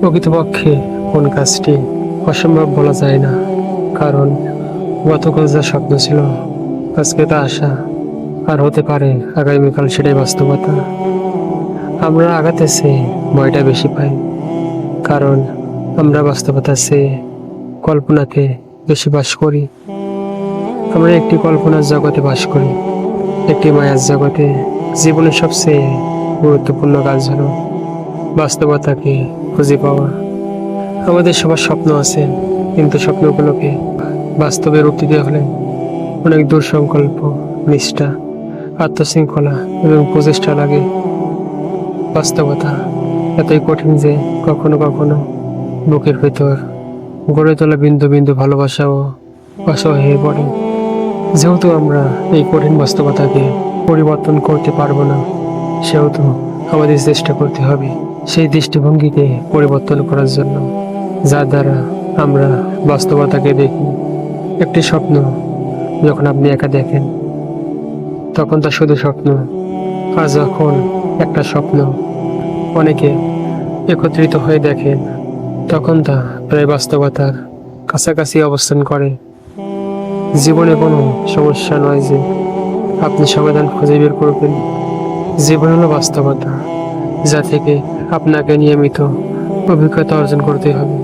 প্রকৃতপক্ষে কোন কাজটি অসম্ভব বলা যায় না, কারণ গতকাল যা স্বপ্ন ছিল, আজকে তা আশা। আর হতে পারে আগামীকাল সেটাই বাস্তবতা। আমরা আগাতে চেয়ে ভয়টা বেশি পাই, কারণ আমরা বাস্তবতার চেয়ে কল্পনাতে বেশি বাস করি। আমরা একটি কল্পনার জগতে বাস করি, একটি মায়ার জগতে। জীবনের সবচেয়ে গুরুত্বপূর্ণ কাজ হলো বাস্তবতাকে খুঁজে পাওয়া? আমাদের সবার স্বপ্ন আছে, কিন্তু স্বপ্নগুলোকে বাস্তবে রূপ দিতে হলে অনেক দূর সংকল্প নিষ্ঠা, আত্মশৃঙ্খলা এবং প্রচেষ্টা লাগে। বাস্তবতা এতই কঠিন যে কখনো কখনো বুকের ভেতর গড়ে তোলা বিন্দু বিন্দু ভালোবাসাও অসহায় হয়ে পড়ে। যেহেতু আমরা এই কঠিন বাস্তবতাকে পরিবর্তন করতে পারব না, সেহেতু আমাদের চেষ্টা করতে হবে সেই দৃষ্টিভঙ্গিকে পরিবর্তন করার জন্য, যার দ্বারা আমরা বাস্তবতাকে দেখি। একটি স্বপ্ন যখন আপনি একা দেখেন, তখন তা শুধু স্বপ্ন, আর যখন একটা স্বপ্ন অনেকে একত্রিত হয়ে দেখেন, তখন তা প্রায় বাস্তবতার কাছাকাছি অবস্থান করে। জীবনে কোনো সমস্যা নয় যে আপনি সমাধান খুঁজে বের করবেন। জীবন হলো বাস্তবতা যা থেকে আপনাকে নিয়মিত অভিজ্ঞতা অর্জন করতে হবে।